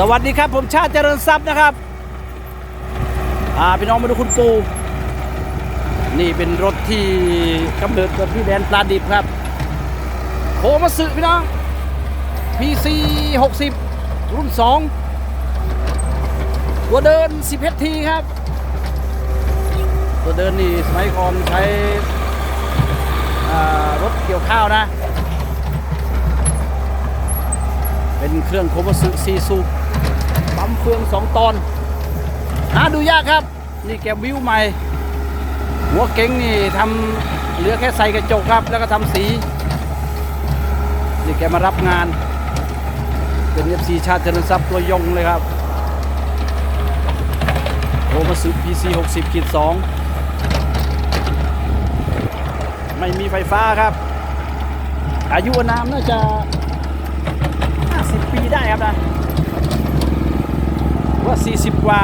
สวัสดีครับผมชาติเจริญทรัพย์นะครับอ่าพี่น้องมาดูคุณปูนี่เป็นรถที่กำเนิดเกิดที่แดนปลาดิบครับโคมาสึพี่น้อง PC 60 รุ่น 2 ตัวเดิน10ทีครับ ตัวเดินนี่สมัยก่อนใช้รถเกี่ยวข้าวนะ เป็นเครื่องโคมาสึซีซู มเฟืองสองตอนหาดูยากครับ นี่แกวิวใหม่ หัวเก๋งนี่ทำเหลือแค่ใส่กระจกครับ แล้วก็ทำสี นี่แกมารับงาน เป็นเอฟซีชาติเจริญทรัพย์ตัวยงเลยครับโคมาสึ PC 60ขีด2ไม่มีไฟฟ้าครับ อายุอนามน่าจะ 50 ปีได้ครับนะ ว่า40 กว่า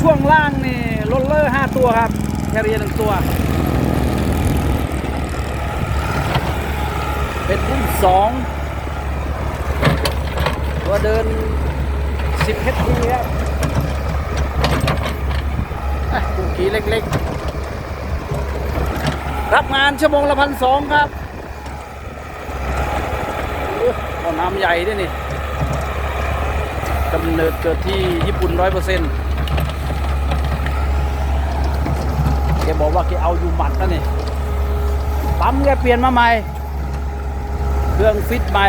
ช่วงล่างนี่โรลเลอร์ 5 ตัวครับแคเรียหนึ่งตัว เป็นรุ่น 2 ตัวเดิน 10 h ทีครับอะปูกีเล็กๆ รับงานชั่วโมงละพันสองครับก็น้ำใหญ่ด้วยนี่ กำเนิดเกิดที่ญี่ปุ่นร้อยเปอร์เซ็นต์แกบอกว่าแกเอาอยู่หมัดนะนี่ปั๊มแกเปลี่ยนมาใหม่ เครื่องฟิตใหม่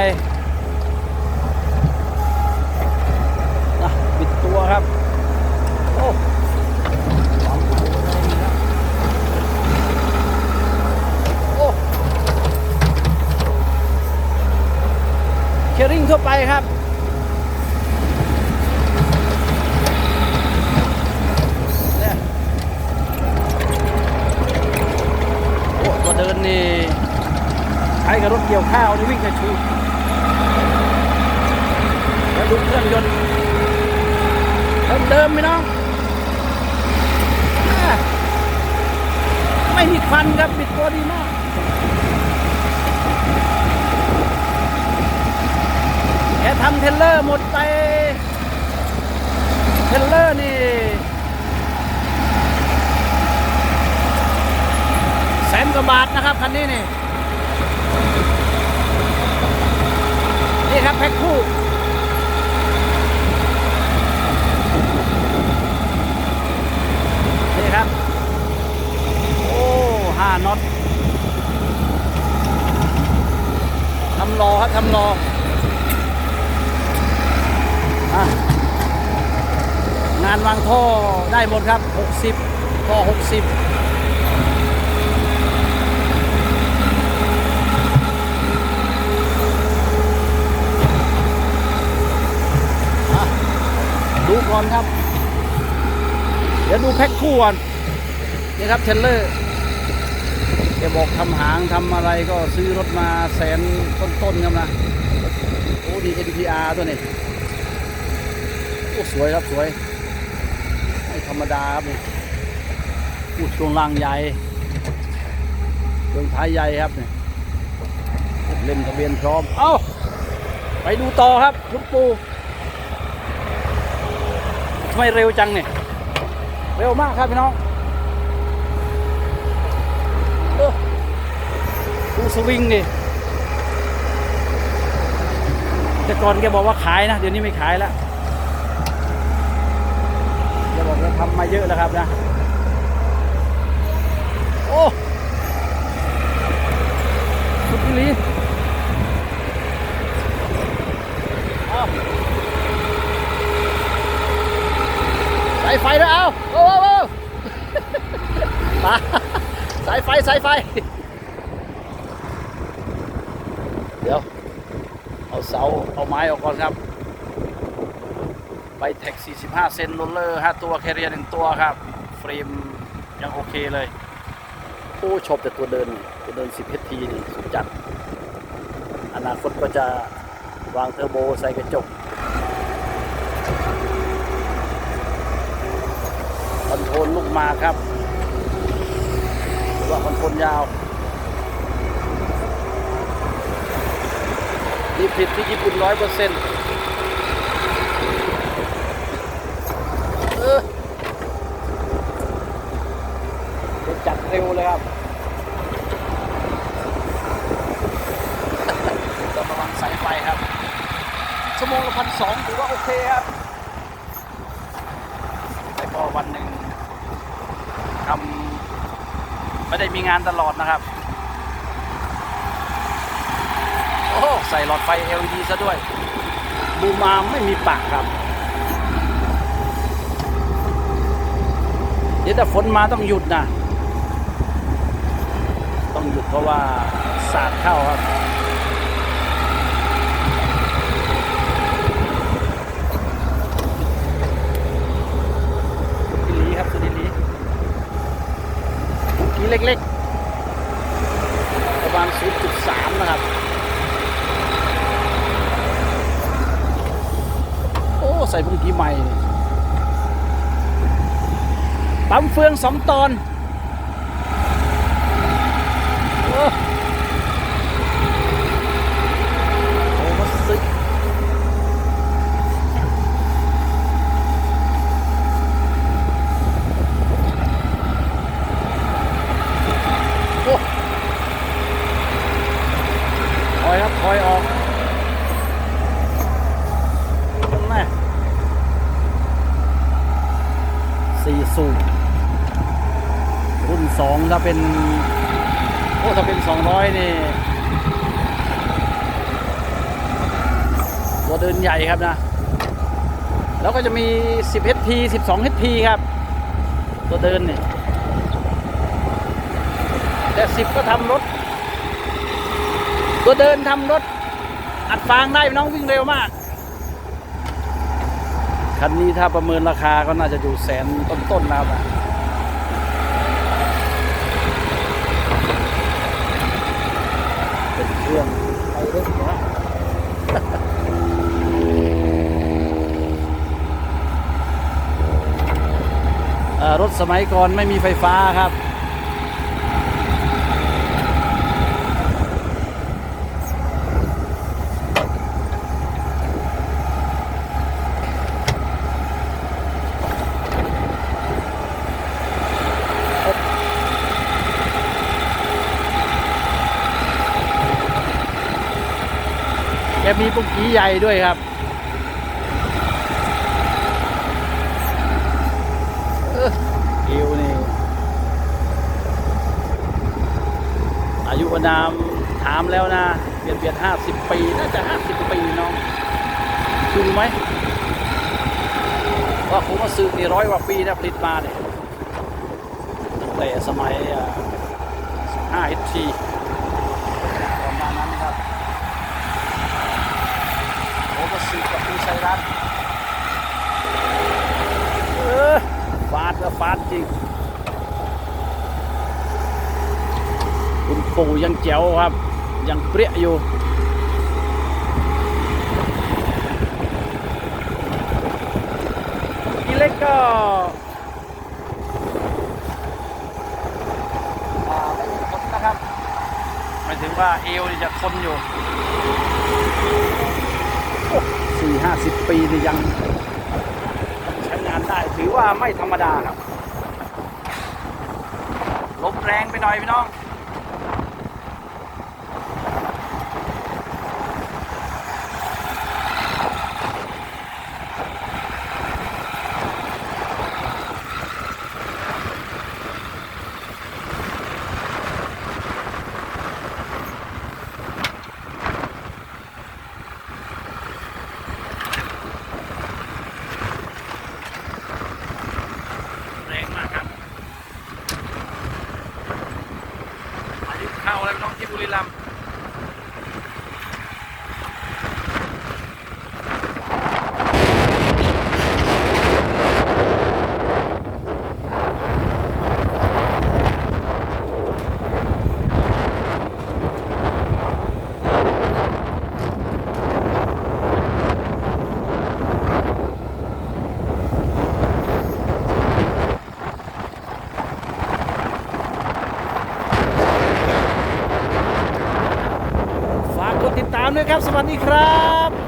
นะบิดตัวครับโอ้โอ้เคริ่งทั่วไปครับ เนี่ยโอ้ตัวเดินนี่ใช้กับรถเกี่ยวข้าวนี่วิ่งกระชูแล้วดูเครื่องยนต์เดิมๆไหมน้อง ไม่มีควันครับปิดตัวดีมากแกทำเทเลอร์หมดไป เทเลอร์นี่แสนกว่าบาทนะครับคันนี้นี่ นี่ครับ แพ็คคู่นี่ครับ โอ้ห้าน็อตทำรอครับทำรอองานวางท่อได้หมดครับ 60ท่อ60 ก่อนครับ เดี๋ยวดูแพ็คคู่ก่อนนี่ครับเทรลเลอร์แกบอกทำหางทำอะไรก็ซื้อรถมาแสนต้นๆครับนะ โอ้ดี NPR ตัวนี้โอ้สวยครับสวย ไม่ธรรมดาครับนี่พูดช่วงล่างใหญ่เรื่องท้ายใหญ่ครับเนี่ยเล่มทะเบียนพร้อม เอ้า ไปดูต่อครับคุณปู ไมเร็วจังเนี่ย เร็วมากครับพี่น้องเออดูสวิงดิแต่ก่อนแกบอกว่าขายนะ เดี๋ยวนี้ไม่ขายแล้วจะบอกว่าทำมาเยอะแล้วครับนะ โอ้สุดที่ลีเอาสายไฟ ด้วยเอาโอ้โอ้โอ้มาสายไฟสายไฟ เดี๋ยว เอาเสา เอาไม้ออกก่อนครับไปแท็ก45 เซนโรลเลอร์ 5 ตัว แคเรียร์1ตัวครับ เฟรมยังโอเคเลยโอ้ชอบแต่ตัวเดิน ตัวเดิน 10 HT นี่สุดจัด อนาคตก็จะวางเทอร์โบใส่กระจก นลูกมาครับหรือว่าคนคนยาวนี่ผิดที่ญี่ปุ่นร้อยเปอร์เซ็นต์จัดเร็วเลยครับต้องระวังสายไฟครับ ชั่วโมงละพันสองถือว่าโอเคครับ ไม่ได้มีงานตลอดนะครับ โอ้ใส่หลอดไฟ LED ซะด้วย บูมาไม่มีปากครับ เดี๋ยวแต่ฝนมาต้องหยุดนะ ต้องหยุดเพราะว่าสาดเข้าครับ สุดิลีครับสุดิลีกีเล็กๆ ประมาณ 0.3 นะครับ โอ้ ใส่พุ่งกี้ใหม่นี่ปั๊มเฟืองสองตอนโอ้โอ้มาซึก โอ้ถอยครับถอยออกแม่สี่สูบรุ่น สองถ้าเป็นโอ้ถ้าเป็นสองร้อยนี่ตัวเดินใหญ่ครับนะ แล้วก็จะมี 10 HP 12 HP ครับ ตัวเดินเนี่ยแต่สิบก็ทำรถ ตัวเดินทำรถ อัดฟางได้น้องวิ่งเร็วมาก คันนี้ถ้าประเมินราคาก็น่าจะอยู่แสนต้นๆแล้วนะเป็นเครื่องไอเล็กนะ เอ่อ รถสมัยก่อนไม่มีไฟฟ้าครับ แกมีปุกกี้ใหญ่ด้วยครับ เออเอวนี่ อายุอานามถามแล้วนะเปลี่ยนเปลี่ยนห้าสิบปี น่าจะห้าสิบปีน้องดูไหมว่าผมมาซื้อนี่ร้อยกว่าปีนะผลิตมาเนี่ยตั้งแต่สมัยห้าเอทีประมาณนั้นครับโอ้มาซื้อกับพี่ชัยรัตน์ฟาดก็ฟาดจริง คุณ ปู่ยังแจ๋วครับ ยังเปรี้ยอยู่อีเล็กก็อ่าไม่มีผลนะครับหมายถึงว่าเอวนี่จะทนอยู่สี่ห้าสิบปีนี่ยังใช้งานได้ถือว่าไม่ธรรมดาครับลมแรงไปหน่อยพี่น้อง làm. ติดตามด้วยครับ สวัสดีครับ